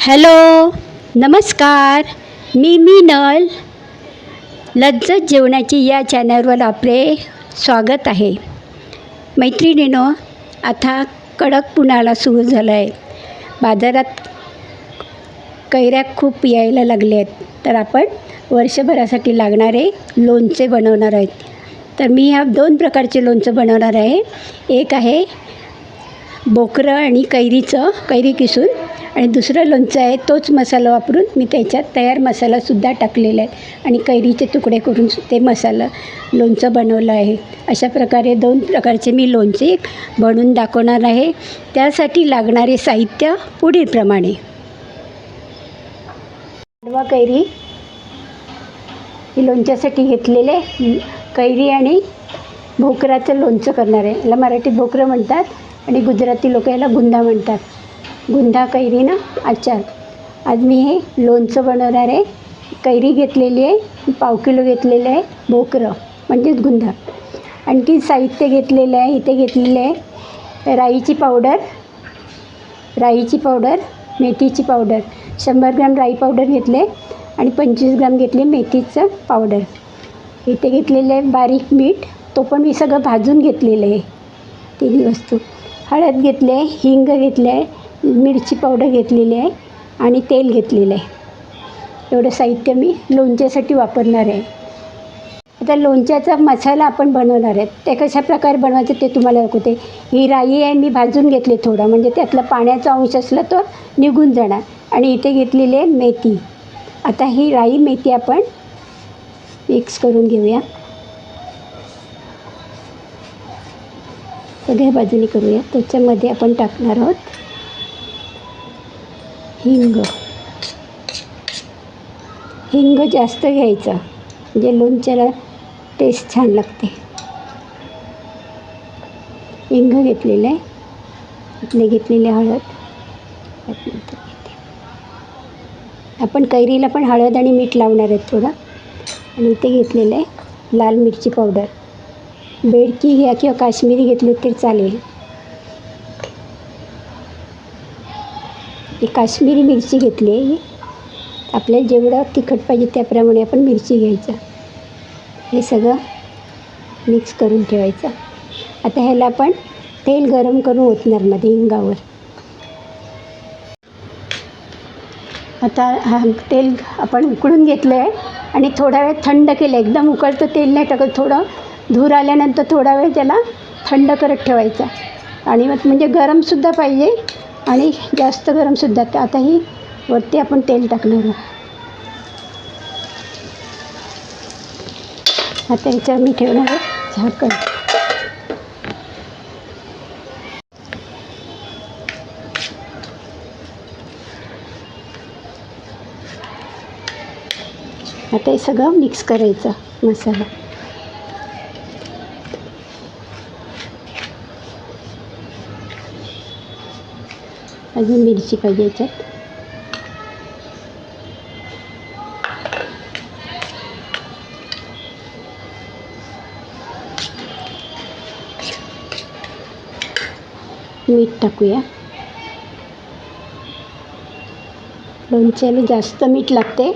Hello नमस्कार. मी मीनल. लज्जत जेवणाची या चॅनलवर आपले स्वागत आहे. मैत्रिणीनो आता कडक पुण्याला सुरू झालं आहे बाजारात कैऱ्या खूप यायला लागल्या आहेत तर आपण वर्षभरासाठी लागणारे लोणचे बनवणार आहेत. तर मी ह्या दोन प्रकारचे लोणचं बनवणार आहे. एक आहे बोकरं आणि कैरीचं कैरी किसून. आणि दुसरं लोणचं आहे तोच मसाला वापरून मी त्याच्यात तयार मसालासुद्धा टाकलेला आहे. आणि कैरीचे तुकडे करून ते मसाला लोणचं बनवलं आहे. अशा प्रकारे दोन प्रकारचे मी लोणचे बनवून दाखवणार आहे. त्यासाठी लागणारे साहित्य पुढीलप्रमाणे. आडवा कैरी. ही लोणच्यासाठी घेतलेले कैरी आणि भोकराचं लोणचं करणार आहे. याला मराठीत भोकरं म्हणतात आणि गुजराती लोक याला गुंदा म्हणतात. गुंधा कैरी ना आचार. आज मी हे लोणचं बनवणार आहे. कैरी घेतलेली आहे पाव किलो घेतलेलं आहे भोकरं म्हणजेच गुंधा आणखी साहित्य घेतलेलं आहे इथे घेतलेलं आहे. राईची पावडर राईची पावडर मेथीची पावडर. शंभर ग्राम राई पावडर घेतले आणि पंचवीस ग्राम घेतले मेथीचं पावडर. इथे घेतलेलं आहे बारीक मीठ. तो पण मी सगळं भाजून घेतलेलं आहे. तिन्ही वस्तू. हळद घेतले आहे हिंग घेतलं आहे मिरची पावडर घेतलेली आहे आणि तेल घेतलेलं आहे. एवढं साहित्य मी लोणच्यासाठी वापरणार आहे. आता लोणच्याचा मसाला आपण बनवणार आहे. ते कशा प्रकारे बनवायचं ते तुम्हाला दाखवते. ही राई आहे मी भाजून घेतली थोडं. म्हणजे त्यातला पाण्याचा अंश असला तो निघून जाणार. आणि इथे घेतलेली आहे मेथी. आता ही राई मेथी आपण मिक्स करून घेऊया. सगळ्या बाजूनी करूया. त्याच्यामध्ये आपण टाकणार आहोत. हिंग. हिंग जास्त घ्यायचं. म्हणजे लोणच्याला टेस्ट छान लागते. हिंग घेतलेलं आहे. इथले घेतलेले हळद. घेते. आपण कैरीला पण हळद आणि मीठ लावणार आहेत थोडं. आणि इथे घेतलेलं आहे. लाल मिरची पावडर. बेडकी घ्या किंवा काश्मीरी घेतली तरी चालेल. ही काश्मीरी मिरची घेतली आहे. आपल्याला जेवढं तिखट पाहिजे त्याप्रमाणे आपण मिरची घ्यायचं. हे सगळं मिक्स करून ठेवायचं. आता ह्याला आपण तेल गरम करून ओतणार मध्ये हिंगावर. आता हा तेल आपण उकळून घेतलं आहे. आणि थोडा वेळ थंड केलं. एकदम उकळतं तेल नाही टाकत. थोडं धूर आल्यानंतर थोडा वेळ त्याला थंड करत ठेवायचा. आणि मग म्हणजे गरमसुद्धा पाहिजे. आणि जास्त गरमसुद्धा आता ही वरती आपण तेल टाकणार आहोत. आता याच्यावर मी ठेवणार आहे झाकण. आता हे सगळं मिक्स करायचं मसाला. अजून मिरची पाहिजे याच्यात. मीठ टाकूया. लोणच्याला जास्त मीठ लागते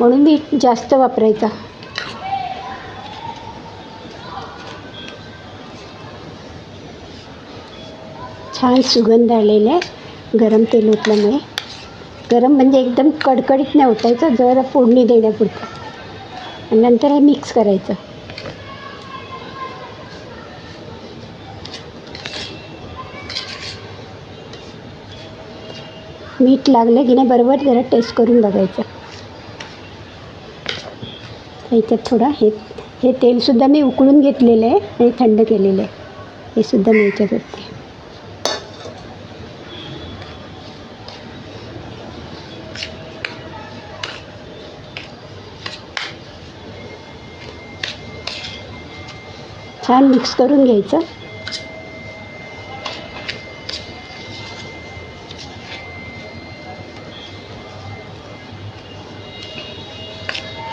म्हणून मीठ जास्त वापरायचा. छान सुगंध आलेला आहे. गरम तेल ओतल्यामुळे. गरम म्हणजे एकदम कडकडीत नाही ओतायचं जरा फोडणी देण्यापुरतं. आणि नंतर हे मिक्स करायचं. मीठ लागलं की नाही बरोबर जरा टेस्ट करून बघायचं. याच्यात थोडा हे हे तेलसुद्धा मी उकळून घेतलेलं आहे आणि थंड केलेलं आहे. हे सुद्धा मी याच्यात छान मिक्स करून घ्यायचं.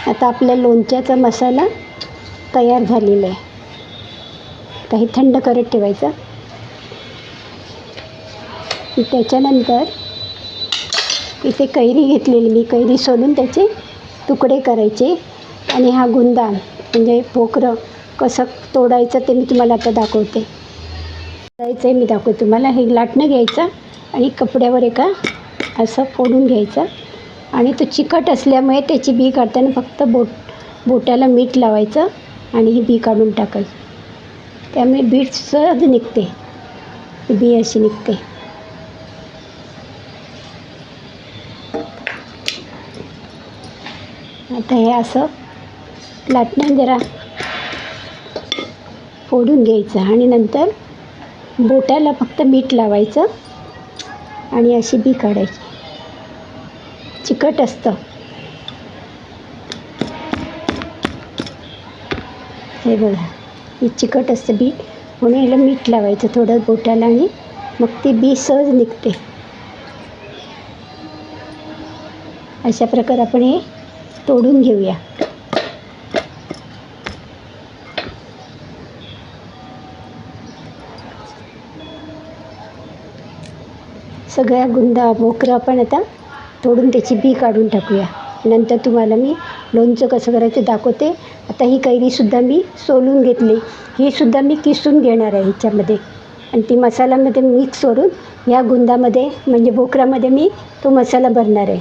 आता आपल्या लोणच्याचा मसाला तयार झालेला आहे. आता हे थंड करत ठेवायचं. त्याच्यानंतर इथे कैरी घेतलेली मी कैरी सोलून त्याचे तुकडे करायचे. आणि हा गुंदा म्हणजे पोखरं कसं तोडायचं ते मी तुम्हाला आता दाखवते. तोडायचं मी दाखवते तुम्हाला. हे लाटणं घ्यायचं आणि कपड्यावर एका असं फोडून घ्यायचं. आणि तो चिकट असल्यामुळे त्याची बी काढताना फक्त बोट बोटाला मीठ लावायचं आणि ही बी काढून टाकायची. त्यामुळे बीट सहज निघते. बी अशी निघते. आता हे असं लाटणं जरा फोडून घ्यायचं आणि नंतर बोटाला फक्त मीठ लावायचं आणि अशी बी काढायची. चिकट असतं. हे बघा ही चिकट असतं बी. म्हणून याला मीठ लावायचं थोडं बोटाला आणि मग ती बी सहज निघते. अशा प्रकारे आपण हे तोडून घेऊया. सगळ्या गुंदा भोकरं आपण आता तोडून त्याची बी काढून टाकूया. नंतर तुम्हाला मी लोणचं कसं करायचं दाखवते. आता ही कैरीसुद्धा मी सोलून घेतली. ही सुद्धा मी किसून घेणार आहे ह्याच्यामध्ये आणि ती मसाल्यामध्ये मिक्स करून ह्या गुंदामध्ये म्हणजे भोकरामध्ये मी तो मसाला भरणार आहे.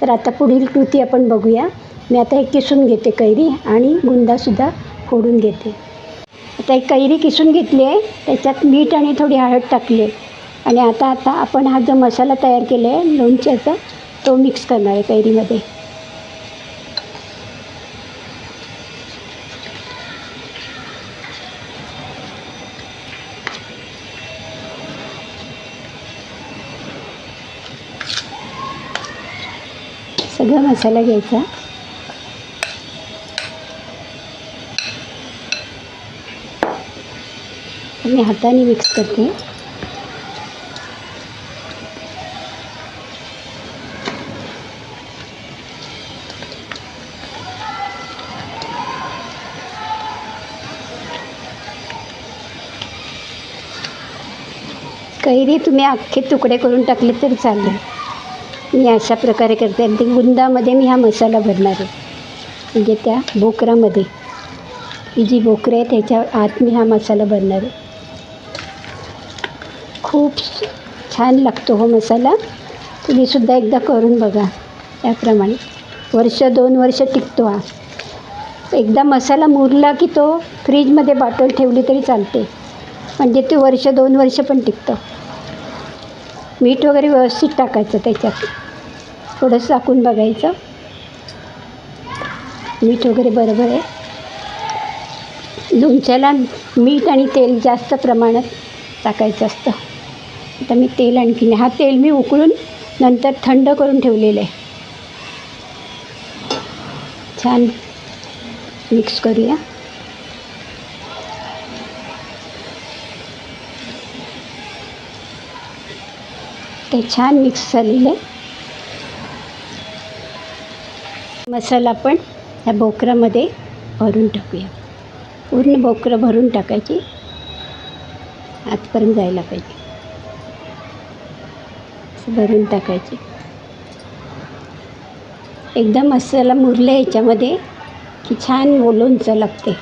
तर आता पुढील कृती आपण बघूया. मी आता हे किसून घेते कैरी आणि गुंदासुद्धा फोडून घेते. आता एक कैरी किसून घेतली आहे. त्याच्यात मीठ आणि थोडी हळद टाकली आहे. आणि आता आता आपण हा जो मसाला तयार केला आहे लोणच्याचा तो मिक्स करणार आहे कैरीमध्ये. सगळा मसाला घ्यायचा. मी हाताने मिक्स करते. कैरी तुम्ही अख्खे तुकडे करून टाकले तरी चालेल. मी अशा प्रकारे करते आणि ते गुंदामध्ये मी हा मसाला भरणार आहे. म्हणजे त्या बोकरामध्ये ही जी भोकरं आहे त्याच्या आत मी हा मसाला भरणार आहे. खूप छान लागतो हो मसाला. तुम्हीसुद्धा एकदा करून बघा. त्याप्रमाणे. वर्ष दोन वर्ष टिकतो हा. एकदा मसाला मुरला की तो फ्रीजमध्ये बाटल ठेवली तरी चालते. म्हणजे ते वर्ष दोन वर्ष पण टिकतं. मीठ वगैरे व्यवस्थित टाकायचं त्याच्यात. थोडंसं टाकून बघायचं. मीठ वगैरे बरोबर आहे. लोणच्याला मीठ आणि तेल जास्त प्रमाणात टाकायचं असतं. आता मी तेल आणखी हा तेल मी उकळून नंतर थंड करून ठेवलेलं आहे. छान मिक्स करूया. ते छान मिक्स झालेलं. आहे मसाला पण ह्या बोकरामध्ये भरून टाकूया. पूर्ण बोकरं भरून टाकायची. आतपर्यंत जायला पाहिजे. भरून टाकायची. एकदा मसाला मुरला याच्यामध्ये की छान लोणचं लागते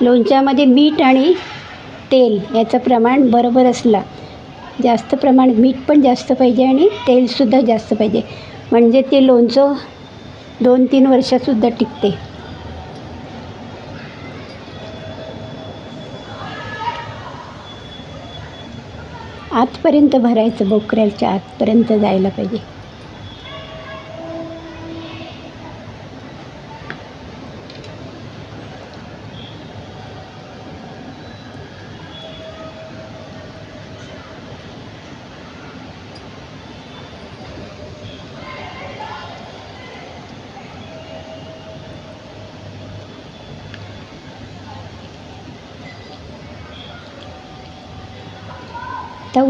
लोणच्यामध्ये मीठ आणि तेल याचं प्रमाण बरोबर असलं जास्त प्रमाणात मीठ पण जास्त पाहिजे आणि तेलसुद्धा जास्त पाहिजे. म्हणजे ते लोणचं दोन तीन वर्षासुद्धा टिकते. आतपर्यंत भरायचं बोकऱ्याच्या आतपर्यंत जायला पाहिजे.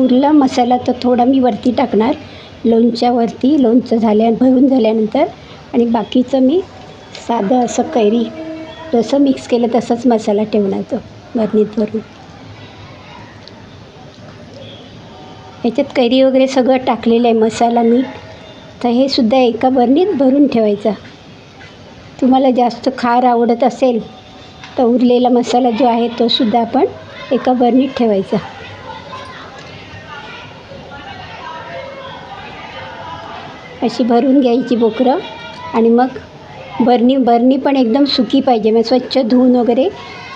उरला मसाला तर थोडा मी वरती टाकणार. लोणच्यावरती लोणचं झाल्या भरून झाल्यानंतर आणि बाकीचं मी साधं असं कैरी जसं मिक्स केलं तसंच मसाला ठेवण्याचं भरणीत भरून ह्याच्यात कैरी वगैरे सगळं टाकलेलं आहे मसाला मीठ तर हे सुद्धा एका बरणीत भरून ठेवायचं. तुम्हाला जास्त खार आवडत असेल तर उरलेला मसाला जो आहे तो सुद्धा आपण एका बरणीत ठेवायचा. अशी भरून घ्यायची बोकरं. आणि मग बरणी बरणी पण एकदम सुकी पाहिजे. मग स्वच्छ धुवून वगैरे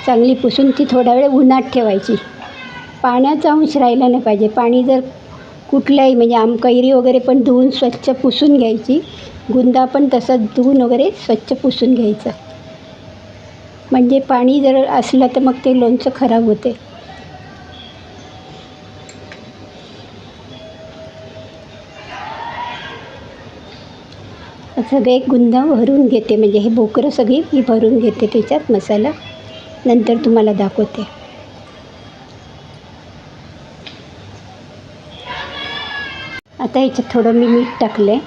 चांगली पुसून ती थोडा वेळ उन्हात ठेवायची. पाण्याचा अंश राहिला नाही पाहिजे. पाणी जर कुठल्याही म्हणजे आम कैरी वगैरे पण धुवून स्वच्छ पुसून घ्यायची. गुंदा पण तसंच धुवून वगैरे स्वच्छ पुसून घ्यायचं. म्हणजे पाणी जर असलं तर मग ते लोणचं खराब होते. सगळे गुंद भरून घेते. म्हणजे हे बोकरं सगळी मी भरून घेते त्याच्यात मसाला. नंतर तुम्हाला दाखवते. आता याच्यात थोडं मी मीठ टाकलं आहे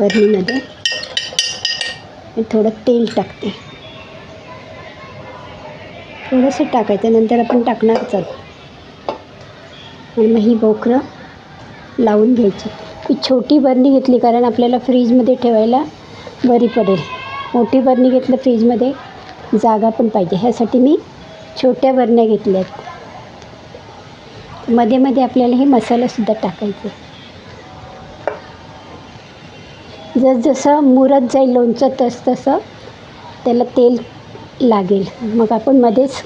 वरणीमध्ये थोडं तेल टाकते. थोडंसं टाकायचं नंतर आपण टाकणारच आहोत आणि मग ही बोकरं लावून घ्यायची. ही छोटी बरणी घेतली कारण आपल्याला फ्रीजमध्ये ठेवायला बरी पडेल. मोठी बरणी घेतलं फ्रीजमध्ये जागा पण पाहिजे. ह्यासाठी मी छोट्या बरण्या घेतल्या आहेत मध्ये मध्ये आपल्याला हे मसालासुद्धा टाकायचे. जसजसं मुरत जाईल लोणचं तस तसं त्याला तेल लागेल. मग आपण मध्येच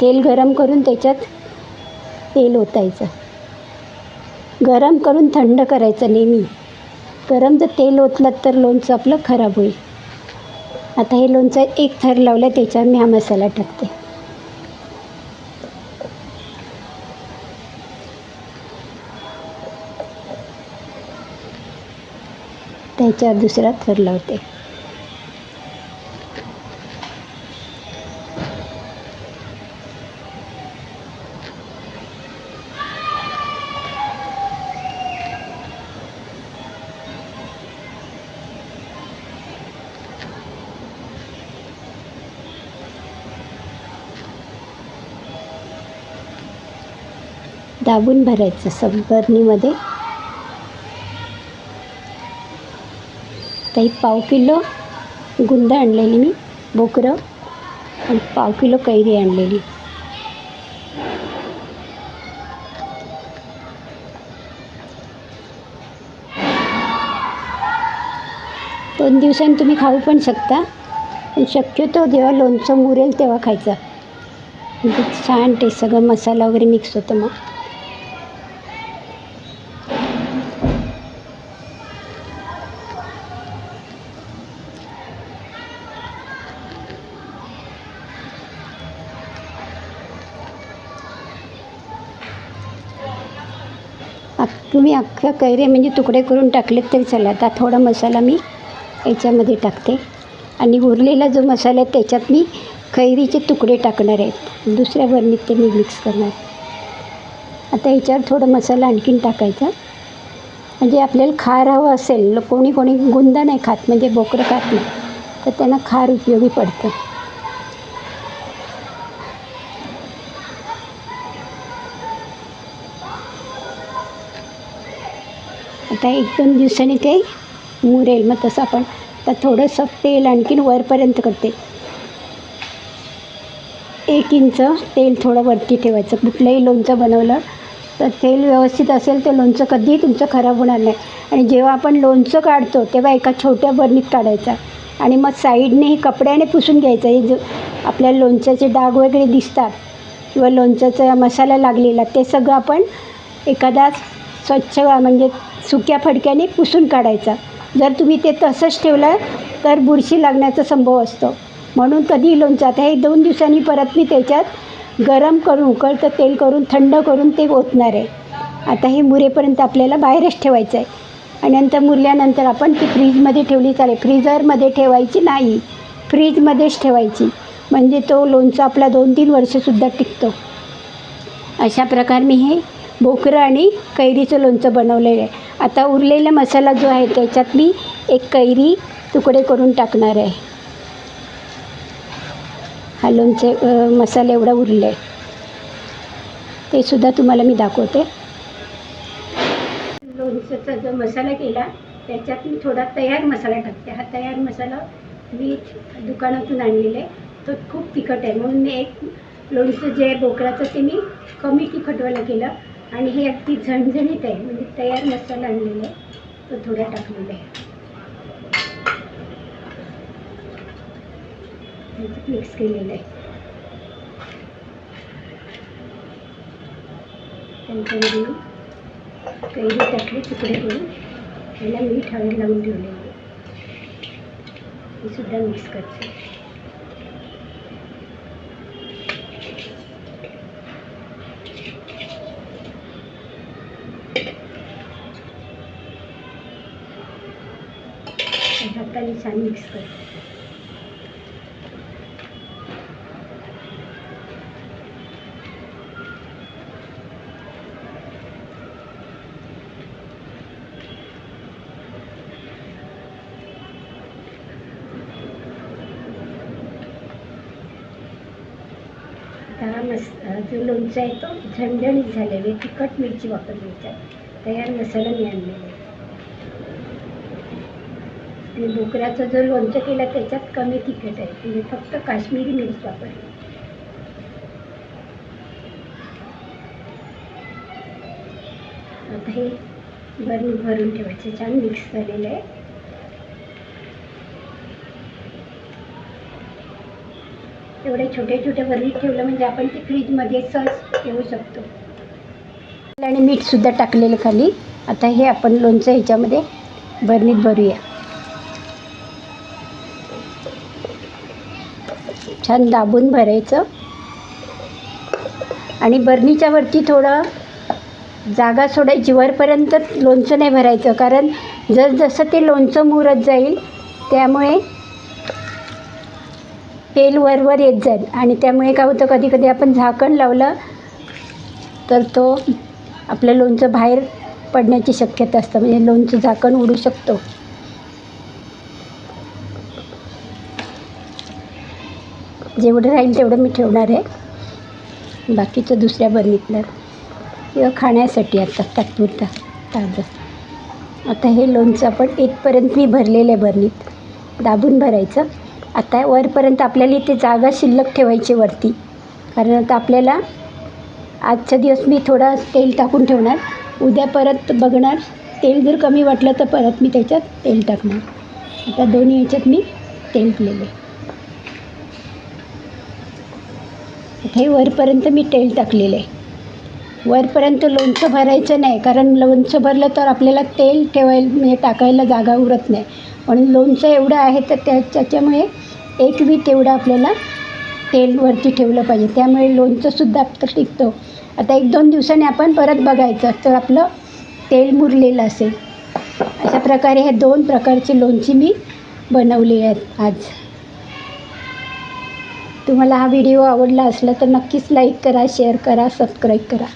तेल गरम करून त्याच्यात तेल ओतायचं. गरम करून थंड करायचं नेहमी. गरम जर तेल ओतलं तर लोणचं आपलं खराब होईल. आता हे लोणचं एक थर लावलं त्याच्यावर मी हा मसाला टाकते. त्याच्यावर दुसरा थर लावते. दाबून भरायचं सब बरणीमध्ये पाव किलो गुंद आणलेली मी बोकरं आणि पाव किलो कैरी आणलेली. दोन दिवसांनी तुम्ही खाऊ पण शकता पण शक्यतो जेव्हा लोणचं मुरेल तेव्हा खायचं. म्हणजे छान टेस्ट सगळं मसाला वगैरे मिक्स होतं मग. मी अख्ख्या कैरे म्हणजे तुकडे करून टाकलेत तरी चला आता थोडा मसाला मी याच्यामध्ये टाकते. आणि उरलेला जो मसाला आहे त्याच्यात मी कैरीचे तुकडे टाकणार आहेत. दुसऱ्या बरणीत ते मी मिक्स करणार. आता याच्यावर थोडं मसाला आणखीन टाकायचा. म्हणजे आपल्याला खार हवं असेल कोणी कोणी गुंदा नाही खात म्हणजे बोकरं खात नाही तर त्यांना खार उपयोगी पडतं. आता एक दोन दिवसांनी ते मुरेल. मग तसं आपण तर थोडंसं तेल आणखीन वरपर्यंत करते. एक इंच तेल थोडं वरती ठेवायचं. कुठलंही लोणचं बनवलं तर तेल व्यवस्थित असेल तर लोणचं कधीही तुमचं खराब होणार नाही. आणि जेव्हा आपण लोणचं काढतो तेव्हा एका छोट्या बरणीत काढायचा. आणि मग साईडनेही कपड्याने पुसून घ्यायचं. हे जो आपल्या लोणच्याचे डाग वगैरे दिसतात किंवा लोणच्याचा मसाला लागलेला ते सगळं आपण एखादा स्वच्छ म्हणजे सुक्या फडक्याने पुसून काढायचा. जर तुम्ही ते तसंच ठेवलं तर बुरशी लागण्याचा संभव असतो. म्हणून कधी लोणचं हे दोन दिवसांनी परत मी त्याच्यात गरम करून उकळतं तेल करून थंड करून ते ओतणार आहे. आता हे मुरेपर्यंत आपल्याला बाहेरच ठेवायचं आहे आणि नंतर मुरल्यानंतर आपण ती फ्रीजमध्ये ठेवली चालेल. फ्रीजरमध्ये ठेवायची नाही. फ्रीजमध्येच ठेवायची. म्हणजे तो लोणचं आपला दोन तीन वर्षसुद्धा टिकतो. अशा प्रकारे मी हे बोकरं आणि कैरीचं लोणचं बनवलेलं आहे. आता उरलेला मसाला जो आहे त्याच्यात मी एक कैरी तुकडे करून टाकणार आहे. हा लोणचे मसाला एवढा उरले. आहे ते सुद्धा तुम्हाला मी दाखवते. लोणच्याचा जो मसाला केला त्याच्यात मी थोडा तयार मसाला टाकते. हा तयार मसाला मी दुकानातून आणलेला आहे. तो खूप तिखट आहे. म्हणून मी एक लोणचं जे आहे बोकडाचं ते मी कमी तिखटवालं केलं. आणि हे अगदी झणझणीत आहे. म्हणजे तयार मसाला आणलेला आहे. तो थोडा टाकलेला आहे. मिक्स केलेलं आहे. त्याच्यामध्ये मी कैरी टाकली तुकडे करून. त्याला मीठ हळद लावून ठेवलेली आहे. हे सुद्धा मिक्स करते. आणि छान मिक्स करते आता जो लोणचा आहे तो झणझणीत झालेला आहे तिखट मिरची वापरली त्याच्यात तयार मसाला मी आणलेला आहे. आणि बोकराचा जो लोणचं केलं त्याच्यात कमी तिखट आहे. मी फक्त काश्मीरी मिरच वापरली. आता हे भरून भरून ठेवायचं. छान मिक्स झालेलं आहे. एवढे छोटे छोटे भरणीत ठेवलं म्हणजे आपण ते फ्रीजमध्ये सहज ठेवू शकतो. आणि मीठसुद्धा टाकलेलं खाली. आता हे आपण लोणचं ह्याच्यामध्ये बरणीत भरूया. छान दाबून भरायचं. आणि बरणीच्या वरती थोडं जागा सोडायची. वरपर्यंत लोणचं नाही भरायचं. कारण जसजसं ते लोणचं मुरत जाईल त्यामुळे तेल वरवर येत जाईल. आणि त्यामुळे काय होतं कधी कधी आपण झाकण लावलं तर तो आपलं लोणचं बाहेर पडण्याची शक्यता असतं. म्हणजे लोणचं झाकण उडू शकतो. जेवढं राहील तेवढं मी ठेवणार आहे. बाकीचं दुसऱ्या बरणीतलं. किंवा खाण्यासाठी आता तात्पुरता ताजं. आता हे लोणचं आपण इथपर्यंत मी भरलेलं आहे बरणीत. दाबून भरायचं. आता वरपर्यंत आपल्याला इथे जागा शिल्लक ठेवायची वरती. कारण आता आपल्याला आजचा दिवस मी थोडा तेल टाकून ठेवणार. उद्या परत बघणार. तेल जर कमी वाटलं तर परत मी त्याच्यात तेल टाकणार. आता दोन्ही याच्यात मी तेल केलेलं आहे आता हे वरपर्यंत मी तेल टाकलेलं. आहे वरपर्यंत लोणचं भरायचं नाही कारण लोणचं भरलं तर आपल्याला तेल ठेवायला म्हणजे टाकायला जागा उरत नाही. म्हणून लोणचं एवढं आहे तर त्या त्याच्यामुळे एक वी तेवढं आपल्याला तेल वरती ठेवलं पाहिजे. त्यामुळे लोणचंसुद्धा आपलं टिकतो. आता एक दोन दिवसांनी आपण परत बघायचं तर आपलं तेल मुरलेलं असेल. अशा प्रकारे हे दोन प्रकारची लोणची मी बनवली आहेत आज. तुम्हाला हा व्हिडिओ आवडला असला तर नक्कीच लाईक करा शेअर करा सबस्क्राईब करा.